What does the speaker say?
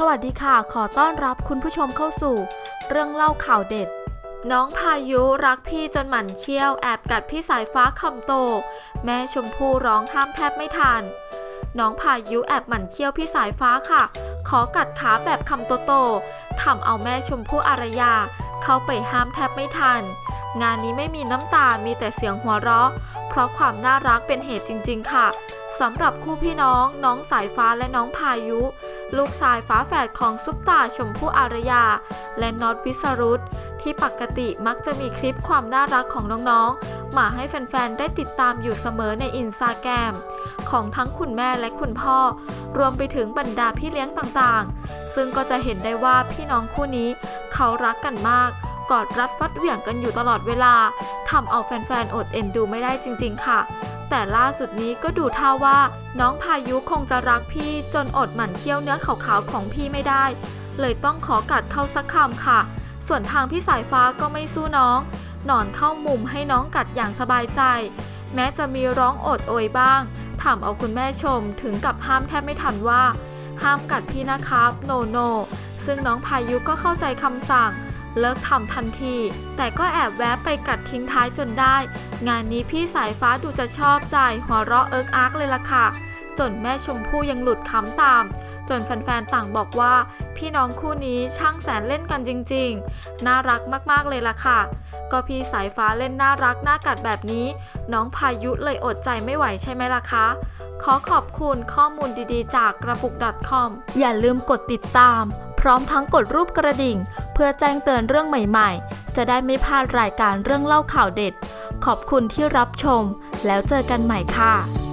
สวัสดีค่ะ ขอต้อนรับคุณผู้ชมเข้าสู่ เรื่องเล่าข่าวเด็ด น้องพายุรักพี่จนหมั่นเคี้ยวแอบกัดพี่สายฟ้าคำโต แม่ชมพู่ร้องห้ามแทบไม่ทัน น้องพายุแอบหมั่นเคี้ยวพี่สายฟ้าค่ะ ขอกัดขาแบบคำโตๆทำเอาแม่ชมพู่อารยา เข้าไปห้ามแทบไม่ทัน งานนี้ไม่มีน้ำตา มีแต่เสียงหัวเราะ เพราะความน่ารักเป็นเหตุจริง ๆ ค่ะสำหรับคู่พี่น้อง น้องสายฟ้าและน้องพายุ ลูกชายฝาแฝดของซุปตาชมพู่อารยา และน็อตวิสรุตที่ปกติมักจะมีคลิปความน่ารักของน้องๆ มาให้แฟน ๆ ได้ติดตามอยู่เสมอในอินสตาแกรมของทั้งคุณแม่และคุณพ่อ รวมไปถึงบรรดาพี่เลี้ยงต่างๆ ซึ่งก็จะเห็นได้ว่าพี่น้องคู่นี้ เขารักกันมาก กอดรัดฟัดเหวี่ยงกันอยู่ตลอดเวลาทำเอาแฟนๆอดเอ็นดูไม่ได้จริง ๆ ค่ะ แต่ล่าสุดนี้ก็ดูท่าว่า น้องพายุคงจะรักพี่จนอดหมั่นเคี้ยวเนื้อขาวๆของพี่ไม่ได้ เลยต้องขอกัดเข้าสักคำค่ะ ส่วนทางพี่สายฟ้าก็ไม่สู้น้องนอนเข้ามุมให้น้องกัดอย่างสบายใจ แม้จะมีร้องโอดโอยบ้างทำเอาคุณแม่ชมถึงกับห้ามแทบไม่ทันว่า ห้ามกัดพี่นะครับ โนโน ซึ่งน้องพายุก็เข้าใจคำสั่ง เลิกทำทันที แต่ก็แอบแวะไปกัดทิ้งท้ายจนได้ งานนี้พี่สายฟ้าดูจะชอบใจหัวเราะเอิกอาร์กเลยล่ะค่ะ จนแม่ชมพู่ยังหลุดขำตาม จนแฟนๆต่างบอกว่า พี่น้องคู่นี้ช่างแสนเล่นกันจริงๆ น่ารักมากๆเลยล่ะค่ะ ก็พี่สายฟ้าเล่นน่ารักน่ากัดแบบนี้ น้องพายุเลยอดใจไม่ไหวใช่ไหมล่ะคะขอขอบคุณข้อมูลดีๆ จากกระปุก .com อย่าลืมกดติดตาม ร้อมทั้งกดรูปกระดิ่ง เพื่อแจ้งเตือนเรื่องใหม่ๆ จะได้ไม่พลาดรายการเรื่องเล่าข่าวเด็ด ขอบคุณที่รับชม แล้วเจอกันใหม่ค่ะ